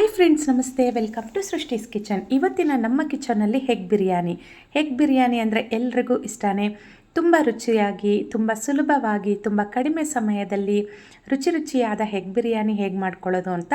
Hi friends ನಮಸ್ತೆ. Welcome to Srishti's kitchen ಇವತ್ತಿನ ನಮ್ಮ ಕಿಚನಲ್ಲಿ ಹೆಗ್ ಬಿರಿಯಾನಿ. ಹೆಗ್ ಬಿರಿಯಾನಿ ಅಂದರೆ ಎಲ್ರಿಗೂ ಇಷ್ಟನೇ. ತುಂಬ ರುಚಿಯಾಗಿ, ತುಂಬ ಸುಲಭವಾಗಿ, ತುಂಬ ಕಡಿಮೆ ಸಮಯದಲ್ಲಿ ರುಚಿ ರುಚಿಯಾದ ಹೆಗ್ ಬಿರಿಯಾನಿ ಹೇಗೆ ಮಾಡ್ಕೊಳ್ಳೋದು ಅಂತ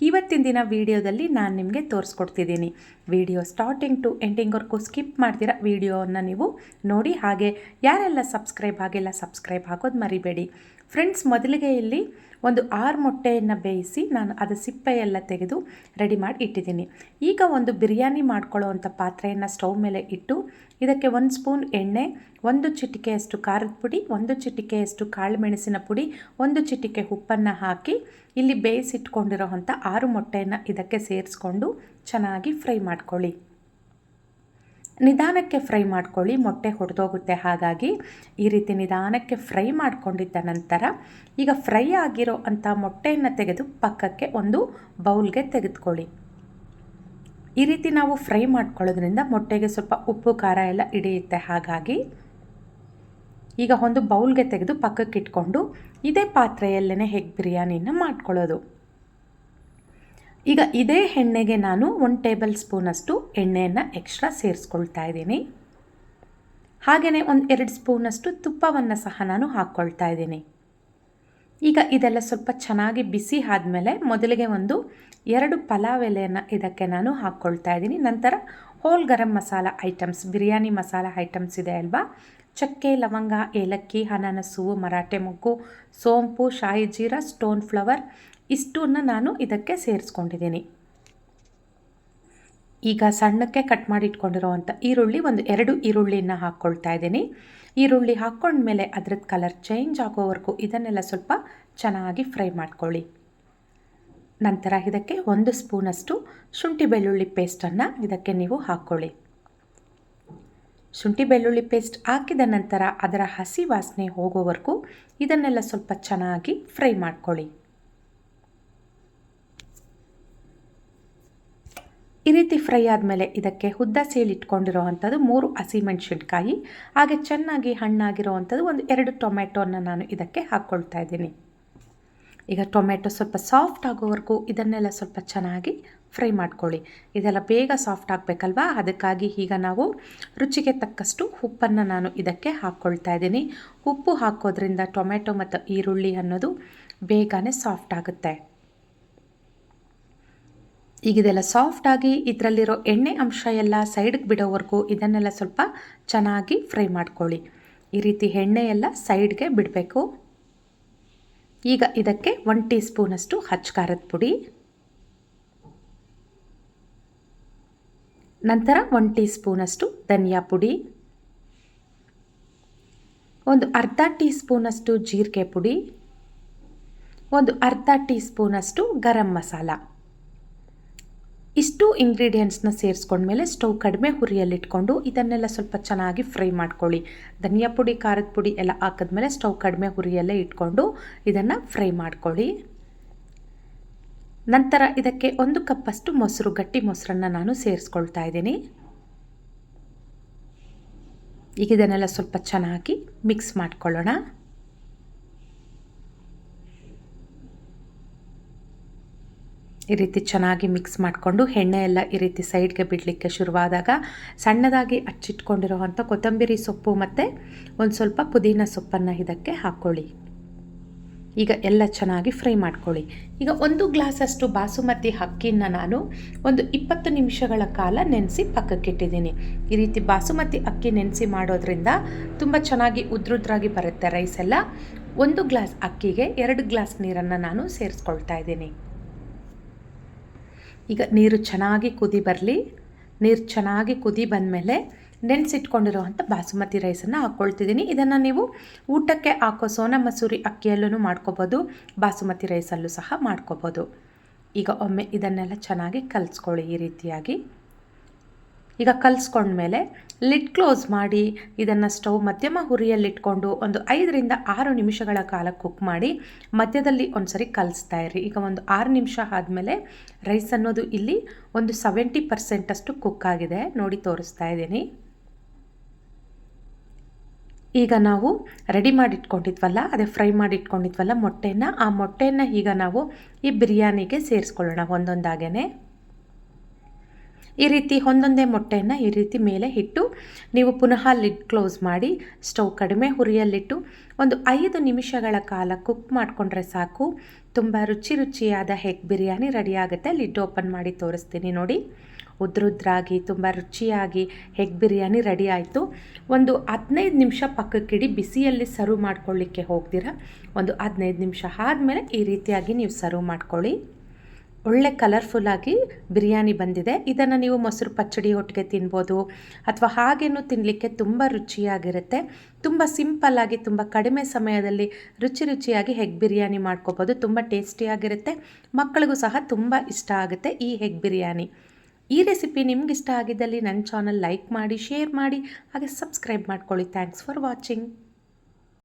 ಇವತ್ತಿನ ದಿನ ವಿಡಿಯೋದಲ್ಲಿ ನಾನು ನಿಮಗೆ ತೋರಿಸ್ಕೊಡ್ತಿದ್ದೀನಿ. ವಿಡಿಯೋ ಸ್ಟಾರ್ಟಿಂಗ್ ಟು ಎಂಡಿಂಗ್ವರೆಗೂ ಸ್ಕಿಪ್ ಮಾಡ್ತೀರ ವಿಡಿಯೋವನ್ನು ನೀವು ನೋಡಿ. ಹಾಗೆ ಯಾರೆಲ್ಲ ಸಬ್ಸ್ಕ್ರೈಬ್ ಆಗಿಲ್ಲ ಸಬ್ಸ್ಕ್ರೈಬ್ ಆಗೋದು ಮರಿಬೇಡಿ. ಫ್ರೆಂಡ್ಸ್ ಮೊದಲಿಗೆ ಇಲ್ಲಿ ಒಂದು ಆರು ಮೊಟ್ಟೆಯನ್ನು ಬೇಯಿಸಿ ನಾನು ಅದು ಸಿಪ್ಪೆ ಎಲ್ಲ ತೆಗೆದು ರೆಡಿ ಮಾಡಿ ಇಟ್ಟಿದ್ದೀನಿ. ಈಗ ಒಂದು ಬಿರಿಯಾನಿ ಮಾಡ್ಕೊಳ್ಳೋ ಅಂಥ ಪಾತ್ರೆಯನ್ನು ಸ್ಟವ್ ಮೇಲೆ ಇಟ್ಟು ಇದಕ್ಕೆ ಒಂದು ಸ್ಪೂನ್ ಎಣ್ಣೆ, ಒಂದು ಚಿಟಿಕೆಯಷ್ಟು ಖಾರದ ಪುಡಿ, ಒಂದು ಚಿಟಿಕೆಯಷ್ಟು ಕಾಳು ಮೆಣಸಿನ ಪುಡಿ, ಒಂದು ಚಿಟಿಕೆ ಉಪ್ಪನ್ನು ಹಾಕಿ ಇಲ್ಲಿ ಬೇಯಿಸಿಟ್ಕೊಂಡಿರೋ ಅಂಥ ಆರು ಮೊಟ್ಟೆಯನ್ನು ಇದಕ್ಕೆ ಸೇರಿಸ್ಕೊಂಡು ಚೆನ್ನಾಗಿ ಫ್ರೈ ಮಾಡ್ಕೊಳ್ಳಿ. ನಿಧಾನಕ್ಕೆ ಫ್ರೈ ಮಾಡ್ಕೊಳ್ಳಿ, ಮೊಟ್ಟೆ ಹೊಡೆದೋಗುತ್ತೆ ಹಾಗಾಗಿ ಈ ರೀತಿ ನಿಧಾನಕ್ಕೆ ಫ್ರೈ ಮಾಡಿಕೊಂಡಿದ್ದ ನಂತರ ಈಗ ಫ್ರೈ ಆಗಿರೋ ಅಂಥ ಮೊಟ್ಟೆಯನ್ನು ತೆಗೆದು ಪಕ್ಕಕ್ಕೆ ಒಂದು ಬೌಲ್ಗೆ ತೆಗೆದುಕೊಳ್ಳಿ. ಈ ರೀತಿ ನಾವು ಫ್ರೈ ಮಾಡ್ಕೊಳ್ಳೋದ್ರಿಂದ ಮೊಟ್ಟೆಗೆ ಸ್ವಲ್ಪ ಉಪ್ಪು, ಖಾರ ಎಲ್ಲ ಹಿಡಿಯುತ್ತೆ. ಹಾಗಾಗಿ ಈಗ ಒಂದು ಬೌಲ್ಗೆ ತೆಗೆದು ಪಕ್ಕಕ್ಕೆ ಇಟ್ಕೊಂಡು ಇದೇ ಪಾತ್ರೆಯಲ್ಲೇ ಹೆಗ್ ಬಿರಿಯಾನಿನ ಮಾಡ್ಕೊಳ್ಳೋದು. ಈಗ ಇದೇ ಎಣ್ಣೆಗೆ ನಾನು ಒಂದು ಟೇಬಲ್ ಸ್ಪೂನಷ್ಟು ಎಣ್ಣೆಯನ್ನು ಎಕ್ಸ್ಟ್ರಾ ಸೇರಿಸ್ಕೊಳ್ತಾ ಇದ್ದೀನಿ. ಹಾಗೆಯೇ ಒಂದು ಎರಡು ಸ್ಪೂನಷ್ಟು ತುಪ್ಪವನ್ನು ಸಹ ನಾನು ಹಾಕ್ಕೊಳ್ತಾ ಇದ್ದೀನಿ. ಈಗ ಇದೆಲ್ಲ ಸ್ವಲ್ಪ ಚೆನ್ನಾಗಿ ಬಿಸಿ ಆದಮೇಲೆ ಮೊದಲಿಗೆ ಒಂದು ಎರಡು ಪಲಾವ್ ಎಲೆಯನ್ನು ಇದಕ್ಕೆ ನಾನು ಹಾಕ್ಕೊಳ್ತಾ ಇದ್ದೀನಿ. ನಂತರ whole garam masala items, biryani masala items ಇದೆ ಅಲ್ವಾ? ಚಕ್ಕೆ, ಲವಂಗ, ಏಲಕ್ಕಿ, ಅನಾನಸು, ಮರಾಠೆ ಮೊಗ್ಗು, ಸೋಂಪು ಶಾಯಿ ಜೀರಾ ಸ್ಟೋನ್ ಫ್ಲವರ್ ಇಷ್ಟನ್ನು ನಾನು ಇದಕ್ಕೆ ಸೇರಿಸ್ಕೊಂಡಿದ್ದೀನಿ. ಈಗ ಸಣ್ಣಕ್ಕೆ ಕಟ್ ಮಾಡಿ ಇಟ್ಕೊಂಡಿರೋವಂಥ ಈರುಳ್ಳಿ ಒಂದು ಎರಡು ಈರುಳ್ಳಿನ ಹಾಕ್ಕೊಳ್ತಾ ಇದ್ದೀನಿ. ಈರುಳ್ಳಿ ಹಾಕ್ಕೊಂಡ್ಮೇಲೆ ಅದ್ರದ್ದು ಕಲರ್ ಚೇಂಜ್ ಆಗೋವರೆಗೂ ಇದನ್ನೆಲ್ಲ ಸ್ವಲ್ಪ ಚೆನ್ನಾಗಿ ಫ್ರೈ ಮಾಡ್ಕೊಳ್ಳಿ. ನಂತರ ಇದಕ್ಕೆ ಒಂದು ಸ್ಪೂನಷ್ಟು ಶುಂಠಿ ಬೆಳ್ಳುಳ್ಳಿ ಪೇಸ್ಟನ್ನು ಇದಕ್ಕೆ ನೀವು ಹಾಕ್ಕೊಳ್ಳಿ. ಶುಂಠಿ ಬೆಳ್ಳುಳ್ಳಿ ಪೇಸ್ಟ್ ಹಾಕಿದ ನಂತರ ಅದರ ಹಸಿ ವಾಸನೆ ಹೋಗೋವರೆಗೂ ಇದನ್ನೆಲ್ಲ ಸ್ವಲ್ಪ ಚೆನ್ನಾಗಿ ಫ್ರೈ ಮಾಡ್ಕೊಳ್ಳಿ. ಈ ರೀತಿ ಫ್ರೈ ಆದಮೇಲೆ ಇದಕ್ಕೆ ಹುದ್ದ ಸೇಲಿಟ್ಕೊಂಡಿರೋ ಅಂಥದ್ದು ಮೂರು ಹಸಿಮೆಣ್ಸಿನ್ಕಾಯಿ ಹಾಗೆ ಚೆನ್ನಾಗಿ ಹಣ್ಣಾಗಿರೋ ಅಂಥದ್ದು ಒಂದು ಎರಡು ಟೊಮೆಟೊನ ನಾನು ಇದಕ್ಕೆ ಹಾಕ್ಕೊಳ್ತಾ ಇದ್ದೀನಿ. ಈಗ ಟೊಮೆಟೊ ಸ್ವಲ್ಪ ಸಾಫ್ಟ್ ಆಗೋವರೆಗೂ ಇದನ್ನೆಲ್ಲ ಸ್ವಲ್ಪ ಚೆನ್ನಾಗಿ ಫ್ರೈ ಮಾಡ್ಕೊಳ್ಳಿ. ಇದೆಲ್ಲ ಬೇಗ ಸಾಫ್ಟ್ ಆಗಬೇಕಲ್ವಾ? ಅದಕ್ಕಾಗಿ ಈಗ ನಾವು ರುಚಿಗೆ ತಕ್ಕಷ್ಟು ಉಪ್ಪನ್ನು ನಾನು ಇದಕ್ಕೆ ಹಾಕ್ಕೊಳ್ತಾ ಇದ್ದೀನಿ. ಉಪ್ಪು ಹಾಕೋದ್ರಿಂದ ಟೊಮೆಟೊ ಮತ್ತು ಈರುಳ್ಳಿ ಅನ್ನೋದು ಬೇಗನೆ ಸಾಫ್ಟ್ ಆಗುತ್ತೆ. ಈಗ ಇದೆಲ್ಲ ಸಾಫ್ಟಾಗಿ ಇದರಲ್ಲಿರೋ ಎಣ್ಣೆ ಅಂಶ ಎಲ್ಲ ಸೈಡ್ಗೆ ಬಿಡೋವರೆಗೂ ಇದನ್ನೆಲ್ಲ ಸ್ವಲ್ಪ ಚೆನ್ನಾಗಿ ಫ್ರೈ ಮಾಡ್ಕೊಳ್ಳಿ. ಈ ರೀತಿ ಎಣ್ಣೆ ಎಲ್ಲ ಸೈಡ್ಗೆ ಬಿಡಬೇಕು. ಈಗ ಇದಕ್ಕೆ ಒನ್ ಟೀ ಸ್ಪೂನಷ್ಟು ಹಚ್ಚ ಖಾರದ ಪುಡಿ. ನಂತರ ಒನ್ ಟೀ ಸ್ಪೂನಷ್ಟು ಧನಿಯಾ ಪುಡಿ, ಒಂದು ಅರ್ಧ ಟೀ ಸ್ಪೂನಷ್ಟು ಜೀರಿಗೆ ಪುಡಿ, ಒಂದು ಅರ್ಧ ಟೀ ಸ್ಪೂನಷ್ಟು ಗರಂ ಮಸಾಲ. ಇಷ್ಟು ಇಂಗ್ರೀಡಿಯೆಂಟ್ಸ್ನ ಸೇರಿಸ್ಕೊಂಡ್ಮೇಲೆ ಸ್ಟವ್ ಕಡಿಮೆ ಹುರಿಯಲ್ಲಿಟ್ಕೊಂಡು ಇದನ್ನೆಲ್ಲ ಸ್ವಲ್ಪ ಚೆನ್ನಾಗಿ ಫ್ರೈ ಮಾಡ್ಕೊಳ್ಳಿ. ಧನಿಯಾ ಪುಡಿ, ಖಾರದ ಪುಡಿ ಎಲ್ಲ ಹಾಕಿದ್ಮೇಲೆ ಸ್ಟವ್ ಕಡಿಮೆ ಹುರಿಯಲ್ಲೇ ಇಟ್ಕೊಂಡು ಇದನ್ನು ಫ್ರೈ ಮಾಡ್ಕೊಳ್ಳಿ. ನಂತರ ಇದಕ್ಕೆ ಒಂದು ಕಪ್ಪಷ್ಟು ಮೊಸರು, ಗಟ್ಟಿ ಮೊಸರನ್ನು ನಾನು ಸೇರಿಸ್ಕೊಳ್ತಾ ಇದ್ದೀನಿ. ಈಗ ಇದನ್ನೆಲ್ಲ ಸ್ವಲ್ಪ ಚೆನ್ನಾಗಿ ಮಿಕ್ಸ್ ಮಾಡ್ಕೊಳ್ಳೋಣ. ಈ ರೀತಿ ಚೆನ್ನಾಗಿ ಮಿಕ್ಸ್ ಮಾಡಿಕೊಂಡು ಎಣ್ಣೆ ಎಲ್ಲ ಈ ರೀತಿ ಸೈಡ್ಗೆ ಬಿಡಲಿಕ್ಕೆ ಶುರುವಾದಾಗ ಸಣ್ಣದಾಗಿ ಹಚ್ಚಿಟ್ಕೊಂಡಿರೋವಂಥ ಕೊತ್ತಂಬರಿ ಸೊಪ್ಪು ಮತ್ತು ಒಂದು ಸ್ವಲ್ಪ ಪುದೀನ ಸೊಪ್ಪನ್ನು ಇದಕ್ಕೆ ಹಾಕ್ಕೊಳ್ಳಿ. ಈಗ ಎಲ್ಲ ಚೆನ್ನಾಗಿ ಫ್ರೈ ಮಾಡ್ಕೊಳ್ಳಿ. ಈಗ ಒಂದು ಗ್ಲಾಸಷ್ಟು ಬಾಸುಮತಿ ಅಕ್ಕಿನ ನಾನು ಒಂದು ಇಪ್ಪತ್ತು ನಿಮಿಷಗಳ ಕಾಲ ನೆನೆಸಿ ಪಕ್ಕಕ್ಕಿಟ್ಟಿದ್ದೀನಿ. ಈ ರೀತಿ ಬಾಸುಮತಿ ಅಕ್ಕಿ ನೆನೆಸಿ ಮಾಡೋದ್ರಿಂದ ತುಂಬ ಚೆನ್ನಾಗಿ ಉದ್ರುದ್ರಾಗಿ ಬರುತ್ತೆ ರೈಸ್ ಎಲ್ಲ. ಒಂದು ಗ್ಲಾಸ್ ಅಕ್ಕಿಗೆ ಎರಡು ಗ್ಲಾಸ್ ನೀರನ್ನು ನಾನು ಸೇರಿಸ್ಕೊಳ್ತಾ ಇದ್ದೀನಿ. ಈಗ ನೀರು ಚೆನ್ನಾಗಿ ಕುದಿ ಬರಲಿ. ನೀರು ಚೆನ್ನಾಗಿ ಕುದಿ ಬಂದಮೇಲೆ ನೆನೆಸಿಟ್ಕೊಂಡಿರುವಂಥ ಬಾಸುಮತಿ ರೈಸನ್ನು ಹಾಕ್ಕೊಳ್ತಿದ್ದೀನಿ. ಇದನ್ನು ನೀವು ಊಟಕ್ಕೆ ಹಾಕೋ ಸೋನಾ ಮಸೂರಿ ಅಕ್ಕಿಯಲ್ಲೂ ಮಾಡ್ಕೋಬೋದು, ಬಾಸುಮತಿ ರೈಸಲ್ಲೂ ಸಹ ಮಾಡ್ಕೋಬೋದು. ಈಗ ಒಮ್ಮೆ ಇದನ್ನೆಲ್ಲ ಚೆನ್ನಾಗಿ ಕಲಿಸ್ಕೊಳ್ಳಿ ಈ ರೀತಿಯಾಗಿ. ಈಗ ಕಲಿಸ್ಕೊಂಡ್ಮೇಲೆ ಲಿಡ್ ಕ್ಲೋಸ್ ಮಾಡಿ ಇದನ್ನು ಸ್ಟವ್ ಮಧ್ಯಮ ಹುರಿಯಲ್ಲಿಟ್ಕೊಂಡು ಒಂದು ಐದರಿಂದ ಆರು ನಿಮಿಷಗಳ ಕಾಲ ಕುಕ್ ಮಾಡಿ ಮಧ್ಯದಲ್ಲಿ ಒಂದು ಸರಿ ಕಲಿಸ್ತಾ ಇರಿ. ಈಗ ಒಂದು ಆರು ನಿಮಿಷ ಆದಮೇಲೆ ರೈಸ್ ಅನ್ನೋದು ಇಲ್ಲಿ ಒಂದು ಸೆವೆಂಟಿ ಪರ್ಸೆಂಟಷ್ಟು ಕುಕ್ ಆಗಿದೆ. ನೋಡಿ ತೋರಿಸ್ತಾ ಇದ್ದೀನಿ. ಈಗ ನಾವು ರೆಡಿ ಮಾಡಿಟ್ಕೊಂಡಿದ್ವಲ್ಲ, ಅದೇ ಫ್ರೈ ಮಾಡಿಟ್ಕೊಂಡಿದ್ವಲ್ಲ ಮೊಟ್ಟೆನ, ಆ ಮೊಟ್ಟೆಯನ್ನು ಈಗ ನಾವು ಈ ಬಿರಿಯಾನಿಗೆ ಸೇರಿಸ್ಕೊಳ್ಳೋಣ ಒಂದೊಂದಾಗೇ ಈ ರೀತಿ ಒಂದೊಂದೇ ಮೊಟ್ಟೆಯನ್ನು ಈ ರೀತಿ ಮೇಲೆ ಇಟ್ಟು ನೀವು ಪುನಃ ಲಿಡ್ ಕ್ಲೋಸ್ ಮಾಡಿ, ಸ್ಟವ್ ಕಡಿಮೆ ಹುರಿಯಲ್ಲಿಟ್ಟು ಒಂದು ಐದು ನಿಮಿಷಗಳ ಕಾಲ ಕುಕ್ ಮಾಡಿಕೊಂಡ್ರೆ ಸಾಕು. ತುಂಬ ರುಚಿ ರುಚಿಯಾದ ಹೆಗ್ ಬಿರಿಯಾನಿ ರೆಡಿ ಆಗುತ್ತೆ. ಲಿಡ್ ಓಪನ್ ಮಾಡಿ ತೋರಿಸ್ತೀನಿ ನೋಡಿ. ಉದ್ರುದ್ರಾಗಿ, ತುಂಬ ರುಚಿಯಾಗಿ ಹೆಗ್ ಬಿರಿಯಾನಿ ರೆಡಿ ಆಯಿತು. ಒಂದು ಹದಿನೈದು ನಿಮಿಷ ಪಕ್ಕಕ್ಕಿಡಿ ಬಿಸಿಯಲ್ಲಿ ಸರ್ವ್ ಮಾಡ್ಕೊಳ್ಳಿಕ್ಕೆ ಹೋಗ್ದಿರ ಒಂದು ಹದಿನೈದು ನಿಮಿಷ ಆದಮೇಲೆ ಈ ರೀತಿಯಾಗಿ ನೀವು ಸರ್ವ್ ಮಾಡ್ಕೊಳ್ಳಿ. ಒಳ್ಳೆ ಕಲರ್ಫುಲ್ಲಾಗಿ ಬಿರಿಯಾನಿ ಬಂದಿದೆ. ಇದನ್ನು ನೀವು ಮೊಸರು ಪಚ್ಚಡಿ ಒಟ್ಟಿಗೆ ತಿನ್ಬೋದು ಅಥವಾ ಹಾಗೇನು ತಿನ್ನಲಿಕ್ಕೆ ತುಂಬ ರುಚಿಯಾಗಿರುತ್ತೆ. ತುಂಬ ಸಿಂಪಲ್ಲಾಗಿ ತುಂಬ ಕಡಿಮೆ ಸಮಯದಲ್ಲಿ ರುಚಿ ರುಚಿಯಾಗಿ ಹೆಗ್ ಬಿರಿಯಾನಿ ಮಾಡ್ಕೋಬೋದು. ತುಂಬ ಟೇಸ್ಟಿಯಾಗಿರುತ್ತೆ ಮಕ್ಕಳಿಗೂ ಸಹ ತುಂಬ ಇಷ್ಟ ಆಗುತ್ತೆ ಈ ಹೆಗ್ ಬಿರಿಯಾನಿ. ಈ ರೆಸಿಪಿ ನಿಮ್ಗೆ ಇಷ್ಟ ಆಗಿದ್ದಲ್ಲಿ ನನ್ನ ಚಾನಲ್ ಲೈಕ್ ಮಾಡಿ, ಶೇರ್ ಮಾಡಿ, ಹಾಗೆ ಸಬ್ಸ್ಕ್ರೈಬ್ ಮಾಡ್ಕೊಳ್ಳಿ. Thanks for watching